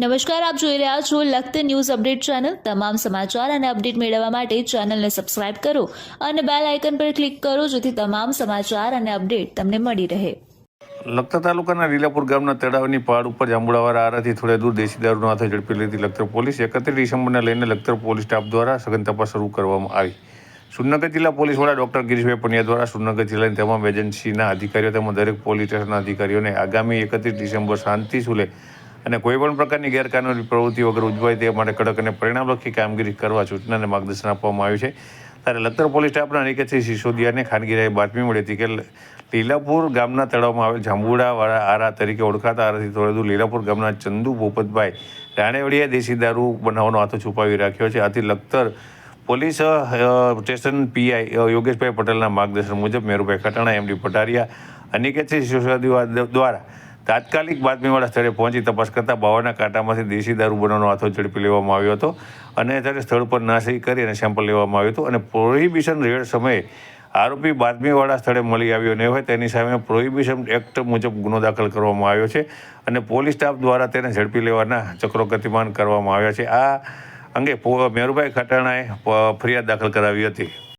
નમસ્કાર, આપ જોઈ રહ્યા છો લખત ન્યૂઝ અપડેટ ચેનલ. તમામ સમાચાર અને અપડેટ મેળવવા માટે ચેનલને સબસ્ક્રાઇબ કરો અને બેલ આઇકન પર ક્લિક કરો જેથી તમામ સમાચાર અને અપડેટ તમને મળી રહે. લખતર તાલુકાના રીલાપુર ગામના તળાવની પહાડ ઉપર જાંબુડાવાળા આરાથી થોડે દૂર દેશી દારૂનો હાથે ઝડપી લીધી લખતર પોલીસ. એકત્રીસ ડિસેમ્બરને લઈને લખતર પોલીસ સ્ટાફ દ્વારા સઘન તપાસ શરૂ કરવામાં આવી. સુરનગર જિલ્લા પોલીસ વડા ડોક્ટર ગિરીશભાઈ પંડ્યા દ્વારા સુરનગર જિલ્લાની તમામ એજન્સીના અધિકારીઓ તેમજ દરેક પોલીસ સ્ટેશનના અધિકારીઓને આગામી એકત્રીસ ડિસેમ્બર શાંતિ સુલે અને કોઈપણ પ્રકારની ગેરકાનૂની પ્રવૃત્તિ વગર ઉજવાય તે માટે કડક અને પરિણામલક્ષી કામગીરી કરવા સૂચનાને માર્ગદર્શન આપવામાં આવ્યું છે. ત્યારે લખતર પોલીસ સ્ટાફના નિકેતસિંહ સિસોદિયાને ખાનગીરાએ બાતમી મળી હતી કે લીલાપુર ગામના તળાવમાં આવેલ જાંબુડાવાળા આરા તરીકે ઓળખાતા આરાથી થોડે દૂર લીલાપુર ગામના ચંદુ ભૂપતભાઈ રાણેવડીયા દેશી દારૂ બનાવવાનો હાથો છુપાવી રાખ્યો છે. આથી લખતર પોલીસ સ્ટેશન પીઆઈ યોગેશભાઈ પટેલના માર્ગદર્શન મુજબ મેરુભાઈ ખટાણા એમડી પટારિયા, અનિકેતસિંહ સિસોદિયા દ્વારા તાત્કાલિક બાતમીવાળા સ્થળે પહોંચી તપાસ કરતા બાવાના કાંટામાંથી દેશી દારૂ બનાવવાનો હાથો ઝડપી લેવામાં આવ્યો હતો અને ત્યારે સ્થળ પર નાસી કરી અને સેમ્પલ લેવામાં આવ્યું હતું અને પ્રોહિબિશન રેડ સમયે આરોપી બાતમીવાળા સ્થળે મળી આવ્યો ન હોય તેની સામે પ્રોહિબિશન એક્ટ મુજબ ગુનો દાખલ કરવામાં આવ્યો છે અને પોલીસ સ્ટાફ દ્વારા તેને ઝડપી લેવાના ચક્રો ગતિમાન કરવામાં આવ્યા છે. આ અંગે મેરુભાઈ ખટાણાએ ફરિયાદ દાખલ કરાવી હતી.